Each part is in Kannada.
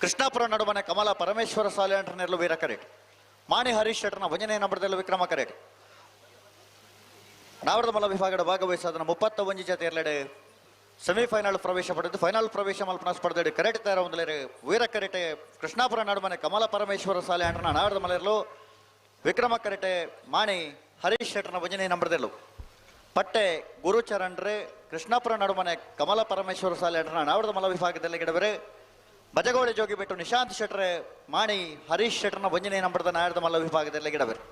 ಕೃಷ್ಣಾಪುರ ನಡುವಣ ಕಮಲ ಪರಮೇಶ್ವರ ಸಾಲೆ ಸಾಲಿಯಂಟರ್ನೆರಲು ವೀರ ಕರೆಟ್. ಮಾಣಿ ಹರೀಶ್ ಶೆಟ್ಟರ್ನ ಭಂಜನೆ ನಂಬರದಲ್ಲಿ ವಿಕ್ರಮ ಕರೆಟ್. ನಾವರದ ಮಲ ವಿಭಾಗದ ಭಾಗವಹಿಸಾದನ ಮುಪ್ಪತ್ತ ಒಂಜಿ ಜತೆ ಎರಡೆ ಸೆಮಿಫೈನಲ್ ಪ್ರವೇಶ ಪಡೆದು ಫೈನಲ್ ಪ್ರವೇಶ ಮಲ್ಪನ ಸ್ಪರ್ಧೆಡೆ ಕರೆಟ್ ತಯಾರ ಒಂದಲೇರೆ ವೀರ ಕರೆಟೆ ಕೃಷ್ಣಾಪುರ ನಡುಮನೆ ಕಮಲ ಪರಮೇಶ್ವರ ಸಾಲಿಯಂಟರ್ನ ನಾವರದ ಮಲೆಯಲ್ಲು ವಿಕ್ರಮ ಕರೆಟೆ ಮಾಣಿ ಹರೀಶ್ ಶೆಟ್ಟರ್ನ ಭಂಜನೆ ನಂಬರದಲ್ಲು. ಪಟ್ಟೆ ಗುರುಚರಣ್ರೆ ಕೃಷ್ಣಾಪುರ ನಡುಮನೆ ಕಮಲ ಪರಮೇಶ್ವರ ಸಾಲೆ ಅಂಟನ ನಾವರದ ಮಲ ವಿಭಾಗದಲ್ಲಿ ಗಿಡವರೆ. ಬಜಗೋಳಿ ಜೋಗಿ ಬಿಟ್ಟು ನಿಶಾಂತ್ ಶೆಟ್ರೆ ಮಾಣಿ ಹರೀಶ್ ಶೆಟ್ರನ ಭಂಜನೆ ನಂಬರದ ನಾಯರ್ದ ಮಲ್ಲ ವಿಭಾಗದಲ್ಲಿ ಗಿಡಬೇರು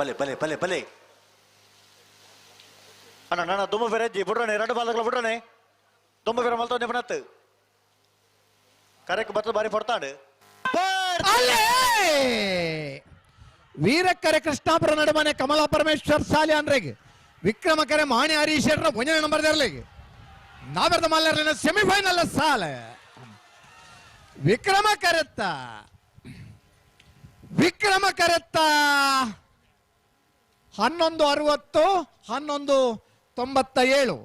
ಬಲೆ ಅಣ್ಣ ನನ್ನ ದುಮ್ಮ ಬೇರೆ ಜಿ ಬಿಡ್ರನೆ ಎರಡು ಬಾಲ್ಗಳ ಬಿಡ್ರನೆ ದುಮ್ಮ ಬೇರೆ ಮಲ್ತೋ ನಿಪನತ್ ಕರೆಕ್ ಬತ್ತ ಬಾರಿ ಪಡ್ತಾಡು ವೀರ ವೀರಕ್ಕರೆ ಕೃಷ್ಣಾಪುರ ನಡುಮನೆ ಕಮಲಾ ಪರಮೇಶ್ವರ್ ಸಾಲಿ ವಿಕ್ರಮ ವಿಕ್ರಮಕರೆ ಮಾಣಿ ಹರೀಶರ ಒಂಜನೆ ನಂಬರ್ ದೇರ್ಲಿಗೆ ನಾವೆರ್ದ ಮಲ್ಲರ್ಲಿನ ಸೆಮಿಫೈನಲ್ ಸಾಲ. ವಿಕ್ರಮ ಕರೆತ್ತ. ವಿಕ್ರಮ ಕರೆತ್ತ. ಹನ್ನೊಂದು ಅರವತ್ತು, ಹನ್ನೊಂದು ತೊಂಬತ್ತ ಏಳು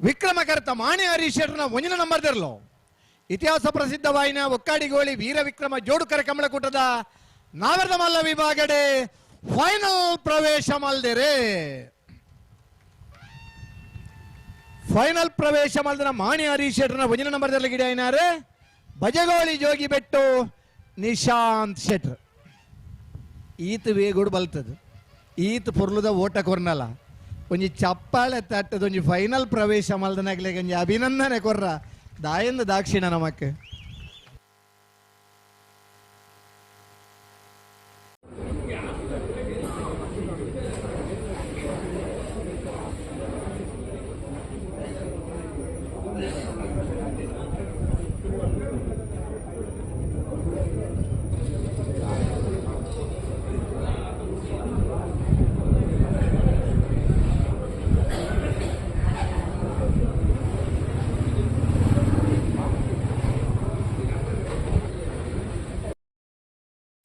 ವಿಕ್ರಮಕರ್ತ ಮಾಣಿ ಹರೀಶರ್ನ ಒಂಜಿನ ನಂಬರ್ ತೆರಳು ಇತಿಹಾಸ ಪ್ರಸಿದ್ಧವಾಯಿನ ಒಕ್ಕಾಡಿಗೋಳಿ ವೀರ ವಿಕ್ರಮ ಜೋಡುಕರ ಕಮಲಕೂಟದ ನಾವರದ ಮಲ್ಲ ವಿಭಾಗಡೆ ಫೈನಲ್ ಪ್ರವೇಶ ಮಲ್ದಿರೆ. ಫೈನಲ್ ಪ್ರವೇಶ ಮಲ್ದಿನ ಮಾಣಿ ಹರೀಶ್ ಶೆಟ್ರನ ನಂಬರ್ ನಂಬರ್ದಲ್ಲಿ ಗಿಡ ಏನಾರೆ? ಬಜಗೋಳಿ ಜೋಗಿ ಬೆಟ್ಟು ನಿಶಾಂತ್ ಶೆಟ್ರ್. ಈತ ವೇಗೋಡು ಬಲ್ತದು ಈತ ಪೊರ್ಲುದ ಓಟ ಕೊರ್ನಲ್ಲ ಒಂಜಿ ಚಪ್ಪಾಳೆ ತಟ್ಟದ ಒಂಜಿ ಫೈನಲ್ ಪ್ರವೇಶ ಮಲ್ದನಾಗ್ಲಿಗೆ ಒಂಜಿ ಅಭಿನಂದನೆ ಕೊರ್ರ. ದಾಯಿಂದ ದಾಕ್ಷಿಣ ನಮಕ್ಕೆ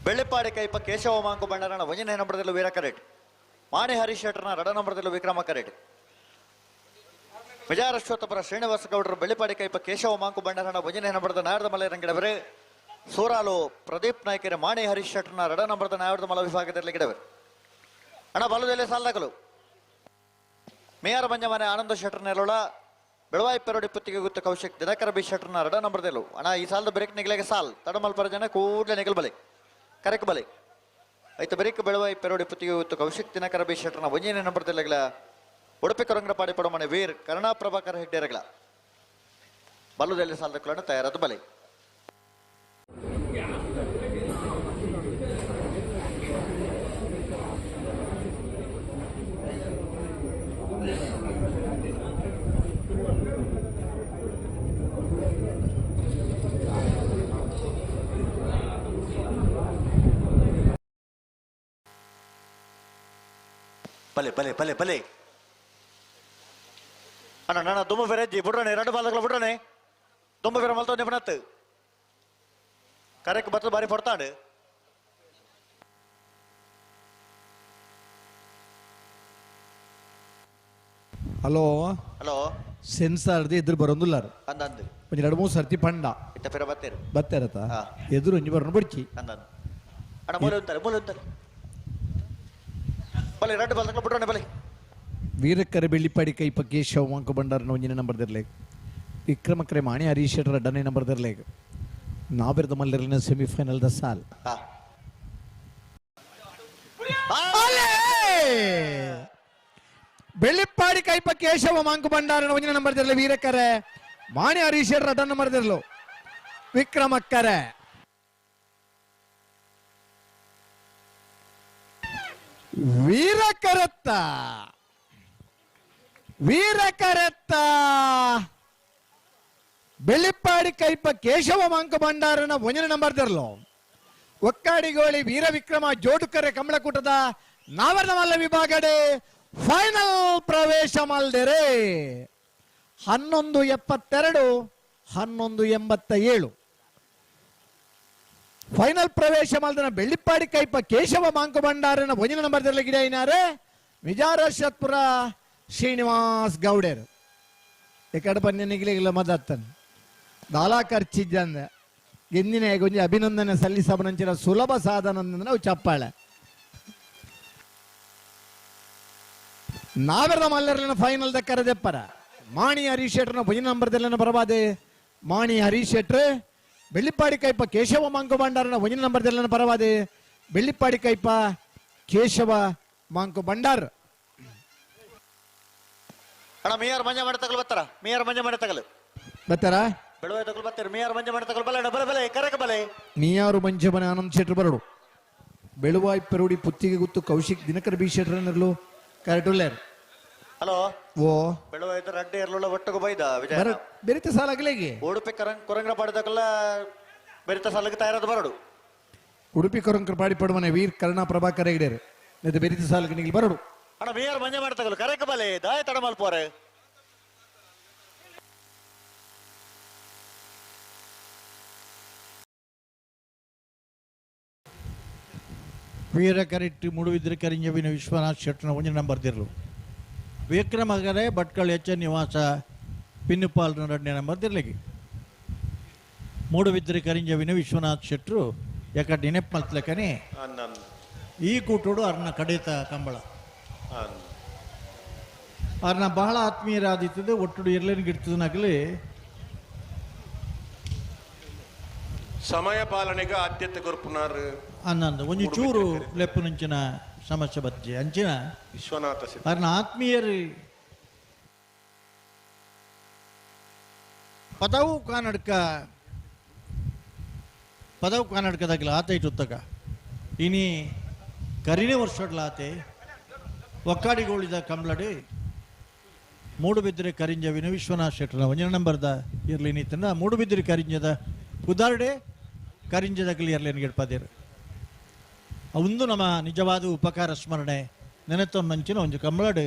ಬೆಳ್ಳಿಪಾಡಿ ಕೈಪ ಕೇಶವ ಮಾಂಕು ಬಣ್ಣರನ ವಂಜನೆಯ ನಂಬರದಲ್ಲೂ ವೀರ ಕರೆಟ್. ಮಾಣಿ ಹರೀಶ್ ಶೆಟ್ಟರ್ನ ರಡ ನಂಬರದಲ್ಲೂ ವಿಕ್ರಮ ಕರೆಟ್. ವಿಜಯರಶ್ವತಪುರ ಶ್ರೀನಿವಾಸ ಗೌಡರು ಬೆಳ್ಳಿಪಾಡಿ ಕೈಪ ಕೇಶವ ಮಾಂಕು ಬಣ್ಣರನ ವಂಜನೆಯ ನಂಬರದ ನಾಯರದ ಮಲೆ ರಂಗಿಡವರೇ. ಸೂರಾಲು ಪ್ರದೀಪ್ ನಾಯ್ಕರ ಮಾಣಿ ಹರೀಶ್ ಶೆಟ್ಟರ್ನ ರಡ ನಂಬರದ ನಾಯರದ ಮಲ ವಿಭಾಗದಲ್ಲಿ ಗಿಡವರು. ಹಣ ಬಲದಲ್ಲಿ ಸಾಲದಾಗಲು ಮೇಯರ್ ಮಂಜಮನೆ ಆನಂದ ಶೆಟ್ಟರ್ ನೆಲೋಳ ಬೆಳವಾಯಿ ಪೆರೋಡಿ ಪುತ್ತಿಗೆ ಗುತ್ತ ಕೌಶಿಕ್ ದಿನಕರ ಬಿ ಶೆಟ್ಟರ್ನ ರಡ ನಂಬರ್ದೆಲು ಅಣ್ಣ, ಈ ಸಾಲದ ಬ್ರೇಕ್ ನಿಗಲೆಗೆ ಸಾಲ್. ತಡಮಲ್ಪರ ಜನ ಕೂಡಲೇ ನಿಗಲ್ ಬಲೆ ಕರೆಕ್ ಬಲೆ. ಆಯ್ತು ಬರೀಕ ಬೆಳವಾಯಿ ಪೆರೋಡಿ ಪುತ್ತಿಗೆ ಇವತ್ತು ಕೌಶಿಕ್ ದಿನಕರ ಬಿ ಶೆಟ್ರ್ನ ಒಂಜೇನೆ ನಂಬರ್ದೆಲ್ಲಗಳ ಉಡುಪಿ ಕರಂಗ್ರ ಪಾಡಿ ಪಡೋ ಮನೆ ವೀರ್ ಕರುಣಾ ಪ್ರಭಾಕರ್ ಹೆಡ್ಡೇರಗಳ ಬಲ್ಲುದಲ್ಲಿ ಸಾಲದ ಕುಲನ ತಯಾರಾದ ಬಲೆ. ಬಲೆ ಬಲೆ ಬಲೆ ಬಲೆ ಅಣ್ಣ ನನ್ನ ದುಮ್ಮ ಬೇರೆ ಜಿ ಬಿಡ್ರನೆ ಎರಡು ಬಾಲ್ಗಳ ಬಿಡ್ರನೆ ದುಮ್ಮ ಬೇರೆ ಮಲ್ತೋ ನಿಪನತ್ ಕರೆಕ್ ಬತ್ತ ಬಾರಿ ಪಡ್ತಾಡು ಹಲೋ ಹಲೋ ಸೆನ್ಸಾರ್ದು ಎದುರು ಬರೋದಿಲ್ಲಾರು ಅಂದಂದು ಒಂಜಿ ಎರಡು ಮೂರು ಸರ್ತಿ ಪಂಡ ಇಟ್ಟ ಪೇರ ಬತ್ತೇರು ಬತ್ತಾರತ ಹಾ. ಎದುರು ಒಂಜಿ ಬರೋಣ ಬಡ್ಚಿ ಅಂದಂದು ಅಣ್ಣ ಮೂಲೆ ಅಂತಾರೆ ಮೂಲೆ ಅಂತಾರೆ ಬಲೆ ಎರಡು ಬಾಲ್ಗಳ ಬಿಡ್ರನೆ ಬಲೆ ವೀರಕರೆ ಬೆಳ್ಳಿಪಾಡಿ ಕೈಪ ಕೇಶವ ಮಾಂಕು ಭಂಡಾರನ ಒಂಜಿನ ನಂಬರ್ ದರ್ಲೆ ವಿಕ್ರಮಕರೆ ಮಾಣಿ ಹರೀಶ್ ಶೆಟ್ರ ಅಡ್ಡನೇ ನಂಬರ್ ದರ್ಲೆ ನಾವೆರ್ದ ಮಲ್ಲರಿನ ಸೆಮಿಫೈನಲ್ ದ ಸಾಲ್. ಬೆಳ್ಳಿಪ್ಪಾಡಿ ಕೈಪ ಕೇಶವ ಮಾಂಕು ಭಂಡಾರನ ಒಂಜಿನ ನಂಬರ್ ದರ್ಲೆ ವೀರಕ್ಕರೆ ಮಾಣಿ ಹರೀಶ್ ಶೆಟ್ರ ಡನ್ ನಂಬರ್ ದಿರ್ಲು ವಿಕ್ರಮಕ್ಕರೆ ವೀರಕರತ್ತ. ವೀರಕರತ್ತ. ಬೆಳ್ಳಿಪ್ಪಾಡಿ ಕೈಪ ಕೇಶವ ಮಂಕ ಭಂಡಾರನ ಒಂಜನ ನಂಬರ್ ದರ್ಲು ಒಕ್ಕಾಡಿಗೋಳಿ ವೀರ ವಿಕ್ರಮ ಜೋಡುಕರೆ ಕಮಲಕೂಟದ ನಾವರ್ನ ಮಲ್ಲ ವಿಭಾಗಡೆ ಫೈನಲ್ ಪ್ರವೇಶ ಮಲ್ದೆರೆ. ಹನ್ನೊಂದು ಎಪ್ಪತ್ತೆರಡು, ಹನ್ನೊಂದು ಎಂಬತ್ತ ಏಳು ಫೈನಲ್ ಪ್ರವೇಶ ಕೈಪ ಕೇಶವ ಮಾಂಕು ಭಂಡಾರನ ಭೋಜನ ನಂಬರ್ದಲ್ಲಿ ಗಿಡ ಏನಾರೆ? ವಿಜಾರ ಶತ್ಪುರ ಶ್ರೀನಿವಾಸ್ ಗೌಡರು. ಎಕಡೆ ಪನ್ಯ ನಿಗಿಲಿಗಿಲ್ಲ ಮದತ್ತನ್. ದಾಲಾ ಖರ್ಚಿದ್ದಂದ ಎಂದಿನ ಗುಂಜಿ ಅಭಿನಂದನೆ ಸಲ್ಲಿಸಬನಂಚಿನ ಸುಲಭ ಸಾಧನ ನಾವು ಚಪ್ಪಾಳೆ. ನಾವೆಲ್ಲ ಮಲ್ಲರಲ್ಲಿನ ಫೈನಲ್ ಕರೆದೆಪ್ಪರ. ಮಾಣಿ ಹರೀಶ್ ಶೆಟ್ರನ ಭುಜನ ನಂಬರ್ದಲ್ಲಿನ ಬರಬಾದೆ? ಮಾಣಿ ಹರೀಶ್ ಶೆಟ್ರ್ ಬೆಳ್ಳಿಪ್ಪಾಡಿ ಕೈಪ ಕೇಶವ ಮಾಂಕು ಭಂಡಾರನ ನಂಬರ್ ದೆಲ್ಲನ ಬರಬಾದೆ ಬೆಳ್ಳಿಪ್ಪಾಡಿ ಕೈಪ ಕೇಶವ ಮಾಂಕು ಭಂಡಾರ್ ಅಣ್ಣ ಮೇಯರ್ ಮಂಜ ಮಾಡಿ ತಗಲು ಬರ್ತಾರ? ಮೇಯರ್ ಮಂಜ ಮಾಡಿ ತಗಲು. ಬತ್ತಾರ ಬೆಳವೆ ತಗಲು ಬರ್ತೀರಿ. ಮೇಯರ್ ಮಂಜ ಮಾಡಿ ತಗಲು. ಬಲ ಬಲೆ ಬಲೆ ಕರೆಕ ಬಲೆ. ನೀಯಾರು ಮಂಚಮನೆ ಆನಂದ್ ಶೆಟ್ರು ಬರಡು ಬೆಳುವಾಯ್ ಪೆರುಡಿ ಪುತ್ತಿಗೆ ಗುತ್ತು ಕೌಶಿಕ್ ದಿನಕರ ಬಿ ಶೆಟ್ರನರ್ಲು ಕರೆಟುಲ್ಲೇರ್ ಹಲೋ? ಓ. ಬೆಳುವೆ ಇದ್ದ ರಡ್ಡಿ ಇರ್ಲಿಲ್ಲ ಒಟ್ಟಿಗೆ ಬೈದ ವಿಜಯ ಬರ ಬೆರಿತ ಸಾಲಾಗಲೇಗೆ ಉಡುಪಿ ಕರಂಗ್ ಕೊರಂಗ್ರ ಪಾಡಿದಾಗಲ್ಲ ಬೆರಿತ ಸಾಲಕ್ಕೆ ತಯಾರಾದ ಬರಡು. ಉಡುಪಿ ಕೊರಂಕರ್ ಪಾಡಿ ಪಡುವನೆ ವೀರ್ ಕರ್ಣ ಪ್ರಭಾಕರ್ ಹೆಗ್ಡೇರ್ ಇದು ಬೆರಿತ ಸಾಲಕ್ಕೆ ನಿಗಿಲ್ ಬರಡು. ಅಣ್ಣ ಮೇಯರ್ ಮಂಜ ಮಾಡಿ ತಗಲು ಕರೆಕ ಬಲೆ ದಾಯ ತಡ ಮಲ್ಪೋರೆ ವೀರಕರಿಟ್ಟು ಮುಡುವಿದ್ರೆ ಕರಿಂಜವಿನ ವಿಶ್ವನಾಥ್ ಶೆಟ್ನ ಒಂಜಿ ನಂಬರ್ ದಿರ್ಲು ವಿಕ್ರಮಗರೆ ಭಟ್ಕಳ ಎಚ್ ನಿವಾಸ ಪಿನ್ನುಪಾಲ್ ಎರಡನೇ ನಂಬರ್ ದಿರ್ಲಿಗೆ ಮೂಡುಬಿದ್ರೆ ಕರಿಂಜವಿನ ವಿಶ್ವನಾಥ್ ಶೆಟ್ರು ಯಾಕಡೆ ನೆನಪು ಮಲ್ತ್ಲಕನೆ ಈ ಕೂಟೋಡು ಅರ್ನ ಕಡಿತ ಕಂಬಳ. ಅರ್ನ ಬಹಳ ಆತ್ಮೀಯರಾದಿತ್ತದೆ ಒಟ್ಟುಡು ಇರ್ಲೇನು ಗಿಡ್ತದನಾಗಲಿ ಸಮಯ ಪಾಲನೆಗೆ ಆದ್ಯತೆ ಕೊರ್ಪುನಾರು. ಅನ್ನಂದು ಒಂದು ಚೂರು ಲೆಪ್ಪು ನಂಚಿನ ಸಮಸ್ಯೆ ಬರ್ತದೆ ಅಂಚಿನ ವಿಶ್ವನಾಥ ಕಾರಣ ಆತ್ಮೀಯರು ಪದವು ಕಾನಡ್ಕ ಪದವು ಕಾನಡ್ಕದಾಗಿಲ್ಲ ಆತ ಇಟ್ಟು ಉತ್ತಕ ಇನಿ ಕರಿನೇ ವರ್ಷಡ್ಲ ಆತೆ. ಒಕ್ಕಾಡಿಗೋಳಿದ ಕಂಬ್ಲಡಿ ಮೂಡುಬಿದ್ರೆ ಕರಿಂಜವಿನ ವಿಶ್ವನಾಥ್ ಶೆಟ್ಟರ ಒಂಜನ ನಂಬರ್ದ ಇರ್ಲಿ ನೀತನ ಮೂಡುಬಿದ್ರೆ ಕರಿಂಜದ ಉದಾಹರಣೆ ಕರಿಂಜದಾಗಲಿ ಇರ್ಲೇನು ಗೆಡ್ಪದೇರು. ಒಂದು ನಮ್ಮ ನಿಜವಾದ ಉಪಕಾರ ಸ್ಮರಣೆ. ನೆನೆತೊಂದು ನಂಚಿನ ಒಂದು ಕಂಬಳಡು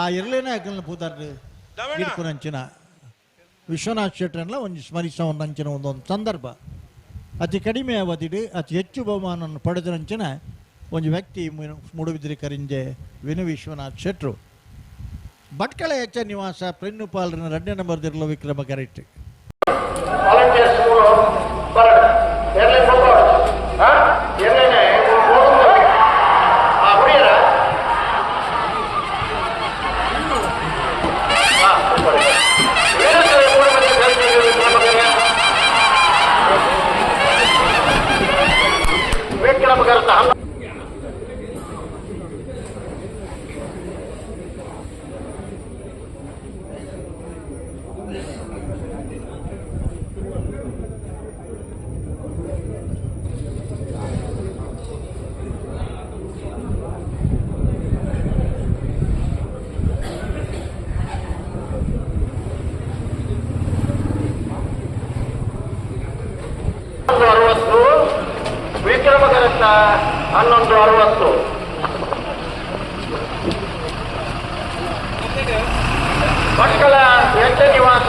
ಆ ಇರ್ಲೇನೆ ಅಕಲ್ನ ಪೂತಾರ್ದು ನಂಚಿನ. ವಿಶ್ವನಾಥ್ ಶೆಟ್ರನ್ಲ ಒಂದು ಸ್ಮರಿಸ ನಂಚಿನ ಒಂದೊಂದು ಸಂದರ್ಭ. ಅತಿ ಕಡಿಮೆ ಅವಧಿಡು ಅತಿ ಹೆಚ್ಚು ಬಹುಮಾನವನ್ನು ಪಡೆದರಂಚಿನ ಒಂದು ವ್ಯಕ್ತಿ ಮೂಡುಬಿದ್ರಿ ಕರಿಂಜೆ ವಿನು ವಿಶ್ವನಾಥ್ ಶೆಟ್ರು. ಭಟ್ಕಳ ಹೆಚ್ಚ ನಿವಾಸ ಪ್ರೆನ್ನುಪಾಲರನ ಎರಡನೇ ನಂಬರ್ ದಿರ್ಲ ವಿಕ್ರಮ ಕರೆಕ್ಟ್ ವಿಕ್ರಮಗರತ್ತ ಹನ್ನೊಂದು ಅರವತ್ತು. ಮಕ್ಕಳ ಎಚ್ಚ ನಿವಾಸ.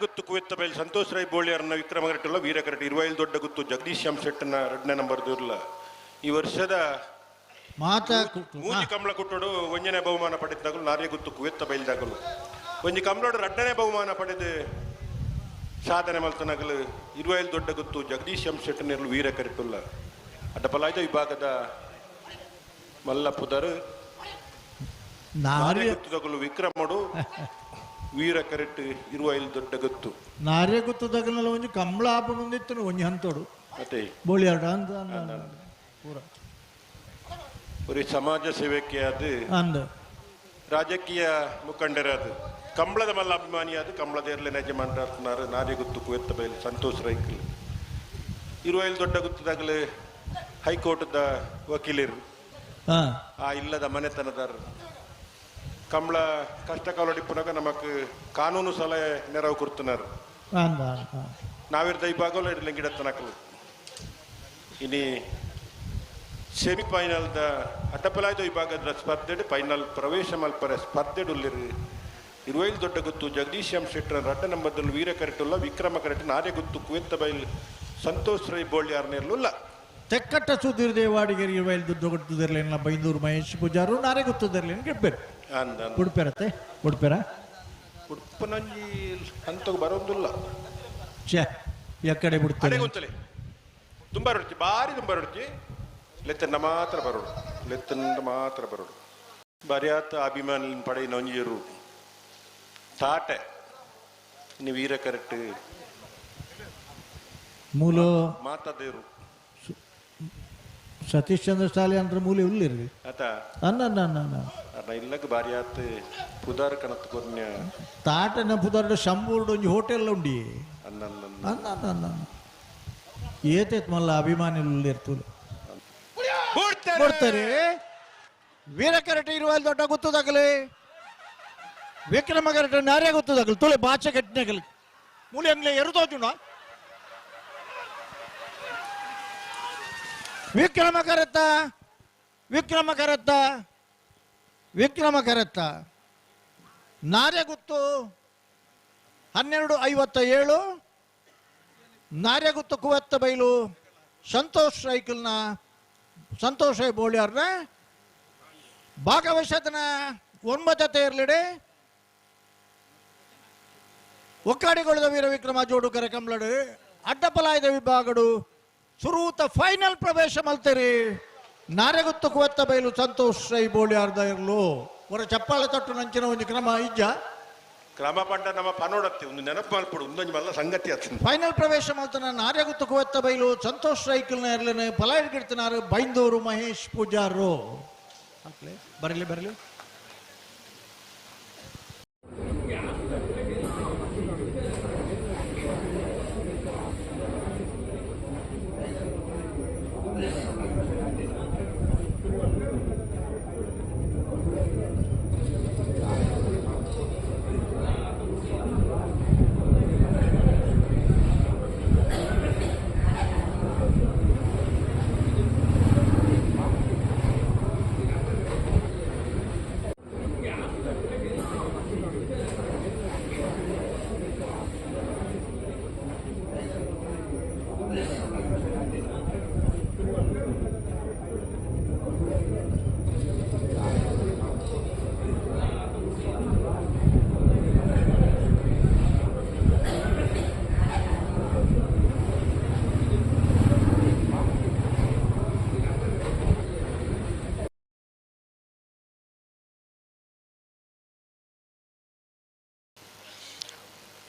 ಗುತ್ತು ಕುವೆತ್ತ ಬೈಲ್ ಸಂತೋಷ್ ರೈ ಬೋಳಿಯರನ್ನ ವಿಕ್ರಮ ಗರಟಲ್ಲ ವೀರ ಕರಟ ಇರುವೈಲ್ ದೊಡ್ಡ ಗುತ್ತು ಜಗದೀಶ್ ಶ್ಯಾಮ್ ಶೆಟ್ಟನ ಎರಡನೇ ನಂಬರ್ ಇರಲ್ಲ ಈ ವರ್ಷದ ಮೂಜಿ ಕಮಲ ಕುಟ್ಟೋಡು ಒಂಜನೇ ಬಹುಮಾನ ಪಡೆದಾಗಲು ನಾರ್ಯ ಗುತ್ತು ಕುವೆತ್ತ ಬೈಲ್ದಾಗಲು ಒಂಜಿ ಕಮಲೋಡು ರಡ್ಡನೇ ಬಹುಮಾನ ಪಡೆದು ಸಾಧನೆ ಮಲ್ತನಾಗಲು ಇರುವೈಲ್ ದೊಡ್ಡ ಗುತ್ತು ಜಗದೀಶ್ ಶ್ಯಾಮ್ ಶೆಟ್ಟನ ಇರಲು ವೀರ ಕರಿತುಲ್ಲ ಅಡ್ಡಪಲಾಯ್ದ ವಿಭಾಗದ ಮಲ್ಲ ಪುದರು ನಾರ್ಯ ನಾರ್ಯ ಗುತ್ತುದಗಲು ವಿಕ್ರಮಡು ವೀರ ಕರೆಟ್ ಇಲ್ಲಿ ದೊಡ್ಡ ಗುತ್ತು ನಾರ್ಯ ಗುತ್ತದಾಗಲೆಲ್ಲ ಒಂಜಿ ಕಂಬಳ ಆಪಣ ಮುಂದಿತ್ತು ಒಂಜಿ ಹಂತೋಡು ಮತ್ತೆ ಬೋಳಿಯಾಡ ಅಂತ ಅಂದ ಪೂರ ஒரு ಸಮಾಜ ಸೇವೆಕ್ಕೆ ಅದು ಅಂದ ರಾಜಕೀಯ ಮುಖಂಡರಾದ ಕಂಬಳದ ಮಲ್ಲ ಅಭಿಮಾನಿಯಾದ ಕಂಬಳದ ಯಜಮಾನರಾರು ನಾರಿ ಗುತ್ತು ಕುವೆತ್ತ ಬಯಲು ಸಂತೋಷ್ ರೈಕಲ್ ಇಲ್ಲಿ ದೊಡ್ಡ ಗುತ್ತದಾಗಲೇ ಹೈಕೋರ್ಟ್ದ ವಕೀಲರು ಆ ಇಲ್ಲದ ಮನೆತನದಾರರು. ಕಮಲ ಕಷ್ಟ ಕಾಲ ಡಿಪ್ಪನಾಗ ನಮಕ್ ಕಾನೂನು ಸಲಹೆ ನೆರವು ಕೊಡ್ತನಾರು. ನಾವಿರ್ದ ಈ ಭಾಗವಲ್ಲ ಇಡಲಿ ಗಿಡತ್ತನಕಲು ಇನಿ ಸೆಮಿಫೈನಲ್ದ ಅಟಪಲಾಯ್ದ ವಿಭಾಗದ ಸ್ಪರ್ಧೆ ಫೈನಲ್ ಪ್ರವೇಶ ಮಲ್ಪರ ಸ್ಪರ್ಧೆಡುಲ್ಲಿರು. ಇರುವೈಲ್ ದೊಡ್ಡ ಗುತ್ತು ಜಗದೀಶ್ ಎಂ ಶೆಟ್ಟರ ರಟ್ಟ ನಂಬರ್ದಲ್ಲಿ ವೀರ ಕರೆಟ್ಟುಲ್ಲ ವಿಕ್ರಮ ಕರೆಟ್ಟು ಆರ್ಯ ಗೊತ್ತು ಕುವೆತ್ತ ಬೈಲ್ ಸಂತೋಷ್ ರೈ ಬೋಳ್ಯಾರ್ನೇರ್ಲುಲ್ಲ ತೆಕ್ಕಟ್ಟ ಸುಧೀರ್ ದೇವಾಡಿಗೇರಿ ಇರುವೈಲ್ ದುಡ್ಡು ಕೊಡ್ತಿದ್ದಿರಲಿಲ್ಲ. ಬೈಂದೂರು ಮಹೇಶ್ ಪೂಜಾರು ನಾರೇ ಗೊತ್ತಿದ್ದಿರಲಿಲ್ಲ. ಗೆಡ್ಬೇರು ಉಡುಪೆರತ್ತೆ? ಉಡುಪೆರ? ಅಂತ ಹಂತಕ್ಕೆ ಬರೋದಿಲ್ಲ. ಛೇ ಅಡೆ ಬಿಡ್ತಾರೆ ಗೊತ್ತಲೆ ತುಂಬ ರೊಡ್ತಿ ಭಾರಿ ತುಂಬ ರೊಡ್ತಿ ಲೆತ್ತಂಡ ಮಾತ್ರ ಬರೋಡು ಲೆತ್ತಂಡ ಮಾತ್ರ ಬರೋಡು ಬರಿಯಾತ ಅಭಿಮಾನಿ ಪಡೆ ನೊಂಜಿರು. ತಾಟೆ. ನೀವು ವೀರ ಕರೆಕ್ಟ್ ಮೂಲ ಮಾತಾದೇರು ಸತೀಶ್ ಚಂದ್ರ ಶಾಲೆ ಅಂದ್ರೆ ಮೂಲೆ ಉಲ್ಲಿರಿ ಆತ. ಅನ್ನ ಅನ್ನ ಅನ್ನ ಅನ್ನ ಇಲ್ಲಗ ಬಾರಿಯಾತ ಪುದಾರ್ ಕಣತ್ ಕೊರ್ನ್ಯ ತಾಟನ ಪುದರ್ಡ ಶಂಬೂರ್ಡು ಒಂಜಿ ಹೋಟೆಲ್ ಉಂಡಿ. ಅನ್ನಲ್ಲ ಅನ್ನ ಅನ್ನ ಅನ್ನ ಅನ್ನ ಏತೈತ್ ಮಲ್ಲ ಅಭಿಮಾನಿ ಉಲ್ಲಿರ್ತುಲು ಕೊಡ್ತಾರೆ ವೀರ ಕರಟ ಇರುವ ದೊಡ್ಡ ಗೊತ್ತದಾಗಲಿ ವಿಕ್ರಮ ಕರಟ ನಾರೇ ಗೊತ್ತದಾಗಲಿ ತುಳೆ ಬಾಚೆ ಕಟ್ಟಿನಾಗಲಿ ಮೂಲೆ ಅಂಗ್ಲೆ ಎರುದೋಜುಣ ವಿಕ್ರಮ ಕರತ್ತ ವಿಕ್ರಮ ಕರತ್ತ ವಿಕ್ರಮ ಕರತ್ತ ನಾರೆ ಗುತ್ತು ಹನ್ನೆರಡು ಐವತ್ತ ಏಳು ನಾರ್ಯಗುತ್ತು ಕುವತ್ತ ಬೈಲು ಸಂತೋಷ್ ಸೈಕಲ್ನ, ಸಂತೋಷ್ ಬೋಳಿಯಾರ್ನ. ಭಾಗವಶತನ ಒಂಬತ್ತತೆ ಇರಲಿಡೆ ಒಕ್ಕಾಡಿಗೊಳದ ವೀರ ವಿಕ್ರಮ ಜೋಡು ಕರೆ ಕಂಬ್ಲಡು ಅಡ್ಡಪಲಾಯದ ವಿಭಾಗಡು ಸುರೂತ ಫೈನಲ್ ಪ್ರವೇಶ ಮಲ್ತೀರಿ. ನಾರೆಗುತ್ತು ಕುವತ್ತ ಬೈಲು ಸಂತೋಷ್ ರೈ ಬೋಳಿಯಾರ್ದ ಇರ್ಲು ಹೊರ ಚಪ್ಪಾಳೆ ತಟ್ಟು ನಂಚಿನ ಒಂದು ಕ್ರಮ ಇಜ್ಜ. ಕ್ರಮ ಪಂಡ ನಮ್ಮ ಪನೋಡತ್ತಿ ಒಂದು ನೆನಪು ಮಲ್ಪಡು ಒಂದೊಂದು ಮಲ್ಲ ಸಂಗತಿ ಆತ ಫೈನಲ್ ಪ್ರವೇಶ ಮಲ್ತನ ನಾರ್ಯಗುತ್ತು ಕುವತ್ತ ಬೈಲು ಸಂತೋಷ್ ಸೈಕಲ್ನ ಇರ್ಲೇನೆ ಗಿಡ್ತನಾರು ಬೈಂದೂರು ಮಹೇಶ್ ಪೂಜಾರು ಬರಲಿ ಬರಲಿ.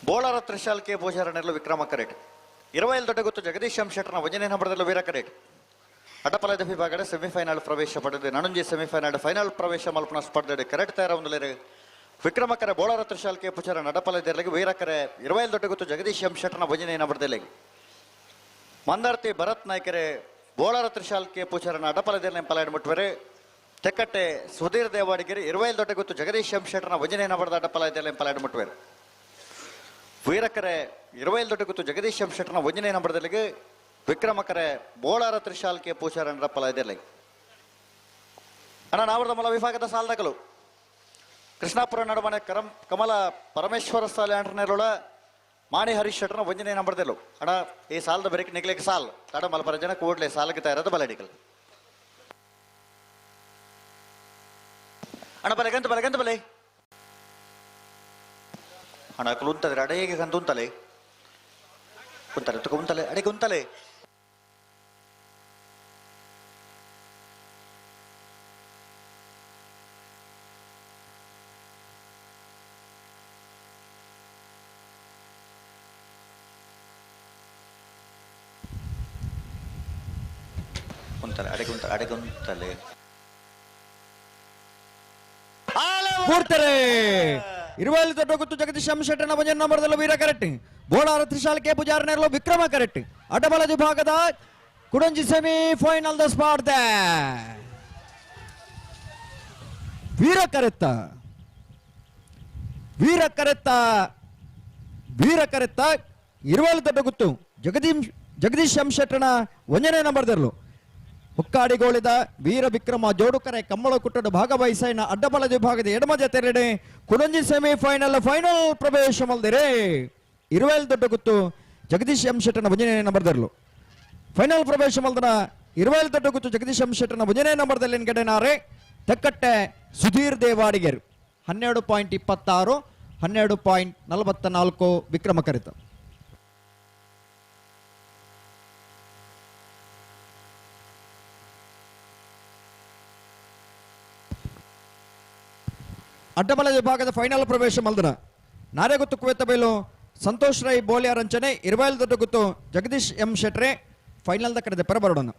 ಬೋಳರ ತ್ರಿಶಾಲ್ ಕೆ ಪೂಜಾರನೆರಲು ವಿಕ್ರಮ ಕರೆಟ್. ಇರವೈಲ್ ದೊಡ್ಡ ಗೊತ್ತು ಜಗದೀಶ್ ಎಂ ಶೆಟ್ಟರ್ನ ವಜನೆ ನಂಬರದಲ್ಲಿ ವೀರ ಕರೆಟ್. ಅಡ್ಡಪಲದ ವಿಭಾಗದ ಸೆಮಿಫೈನಲ್ ಪ್ರವೇಶ ಪಡೆದು ನಣುಂಜಿ ಸೆಮಿಫೈನಲ್, ಫೈನಲ್ ಪ್ರವೇಶ ಮಲ್ಪನ ಸ್ಪರ್ಧೆ ಕರೆಟ್ ತಯಾರ ಒಂದಲೇರು ವಿಕ್ರಮ ಕರೆ ಬೋಳರ ತ್ರಿಶಾಲ್ ಕೆ ಪುಚಾರ ನಡಪಲದೆರಲಿಗೆ ವೀರಕರೆ ಇರವೈಲ್ ದೊಡ್ಡ ಗೊತ್ತು ಜಗದೀಶ್ ಎಂ ಶೆಟ್ಟರ್ನ ವಜನೆ ನಂಬರದಲ್ಲಿ ಮಂದಾರ್ತಿ, ಭರತ್ ನಾಯ್ಕರೆ, ಬೋಳರ ತ್ರಿಶಾಲ್ ಕೆ ಪುಚಾರನ ಅಡ್ಡಪಲದಲ್ಲಿ ಪಲಾಯಡ್ ಮುಟ್ವರೆ ತೆಕ್ಕಟ್ಟೆ, ಸುಧೀರ್ ದೇವಾಡಿಗೆರೆ, ಇರವೈಲ್ ದೊಡ್ಡ ಗೊತ್ತು ಜಗದೀಶ್ ಎಂ ಶೆಟ್ಟರ್ನ ವಜನೆ ಬಡದ ಅಡ್ಡಪಲದಲ್ಲಿ ಪಲಾಯಡ್ ಮುಟ್ವೇರು ವೀರಕರೆ, ಇರವೈಲ್ ದೊಡ್ಡ ಗುತ್ತು ಜಗದೀಶ್ ಶೆಟ್ಟರ್ನ ಒಂಜನೇ ವಿಕ್ರಮಕರೆ, ಬೋಳಾರ ತ್ರಿಶಾಲ್ಕೆ ಪೂಜಾರನರ ಫಲ ಇದೆಲ್ಲ ಅಣ್ಣ, ನಾವರದ ಮಲ ವಿಭಾಗದ ಸಾಲದಗಲು ಕೃಷ್ಣಾಪುರ ನಡುವನೆ ಕರಂ, ಕಮಲ ಪರಮೇಶ್ವರ ಸಾಲೆ ಅಂಟರ್ನೇರೊಳ ಮಾಣಿ ಹರೀಶ್ ಶೆಟ್ಟರ್ನ ಒಂಜನೇ ನಂಬರದಲ್ಲು. ಅಣ್ಣ, ಈ ಸಾಲದ ಬರೀಕ್ ನಿಗ್ಲಿಕ್ಕೆ ಸಾಲ್. ತಡ ಮಲಪರ ಜನ ಕೂಡ್ಲೆ ಸಾಲಕ್ಕೆ ತಯಾರದ ಬಲಡಿಗಲ್. ಅಣ್ಣ ಬಲಗಂತ ಬಲಗಂತ ಬಲೆ. ಅಣ್ಣ ಕುಂತದ್ರೆ ಅಡೆಗೆ ಗಂತ ಕುಂತಲೆ ಕುಂತಲೆ ತುಕ ಉಂತಲೆ ಕುಂತಲೆ ಕುಂತಲೆ ಅಡೆ ಉಂತಲೆ ಅಡೆಗೆ ಉಂತಲೆ ಕೂಡ್ತಾರೆ ಇರುವೈ ದೊಡ್ಡ ಗುತ್ತು ಜಗದೀಶ್ ಶೆಟ್ಟನ ಭಂಜನ ನಂಬರ್ದಲ್ಲ very correct Bolara Trishal K ಪೂಜಾರನೆರಲು ವಿಕ್ರಮ ಕರೆಕ್ಟ್ ಅಡ್ಡಬಲ ವಿಭಾಗದ ಕುಡಂಜಿ ಸೆಮಿ ಫೈನಲ್ ದ ಸ್ಪಾರ್ಧೆ ವೀರ ಕರೆತ್ತ ವೀರ ಕರೆತ್ತ ವೀರ ಕರೆತ್ತ ಇರುವಲ್ ದೊಡ್ಡ ಗುತ್ತು ಜಗದೀಶ್ ಜಗದೀಶ್ ಎಂ ಶೆಟ್ಟನ ಒಂದನೇ ನಂಬರ್ದರ್ಲು ಹುಕ್ಕಾಡಿಗೋಳಿದ ವೀರ ವಿಕ್ರಮ ಜೋಡುಕರೆ ಕಮ್ಮಳ ಕುಟ್ಟಡ ಭಾಗವಹಿಸೈನ ಅಡ್ಡಬಲ ವಿಭಾಗದ ಎಡಮ ಜತೆರೆಡೆ ಕುಡಂಜಿ ಸೆಮಿಫೈನಲ್ ಫೈನಲ್ ಪ್ರವೇಶ ಮಲ್ದಿರೆ. ಇರುವೆಲ್ ದೊಡ್ಡ ಗುತ್ತು ಜಗದೀಶ್ ಎಂ ಶೆಟ್ಟನ ಭಜನೆಯನ್ನು ಬರೆದಿರಲು ಫೈನಲ್ ಪ್ರವೇಶ ಮಲ್ದನ ಇರುವೆಲ್ ದೊಡ್ಡ ಗುತ್ತು ಜಗದೀಶ್ ಎಂ ಶೆಟ್ಟನ ಭಜನೆಯನ್ನು ನಂಬರ್ದಲ್ಲಿ ಎನ್ಗಡೆನಾರೆ ತೆಕ್ಕಟ್ಟೆ ಸುಧೀರ್ ದೇವಾಡಿಗೆರು. ಹನ್ನೆರಡು ಪಾಯಿಂಟ್ ಇಪ್ಪತ್ತಾರು, ಹನ್ನೆರಡು ಪಾಯಿಂಟ್ ನಲವತ್ತ ನಾಲ್ಕು ವಿಕ್ರಮ ಕರಿತ. ಅಡ್ಡಬಲ ವಿಭಾಗದ ಫೈನಲ್ ಪ್ರವೇಶ ಮಲ್ದನ. ನಾರೆಗುತ್ತು ಕುವೆತ ಬೈಲು ಸಂತೋಷ್ ರೈ ಬೋಲಿಯಾರಂಚನೆ ದೊಡ್ಡ ಗುತ್ತು ಜಗದೀಶ್ ಎಂ ಶೆಟ್ರೆ ಫೈನಲ್ದ ಕಡೆದ ಪರ ಬರೋಣ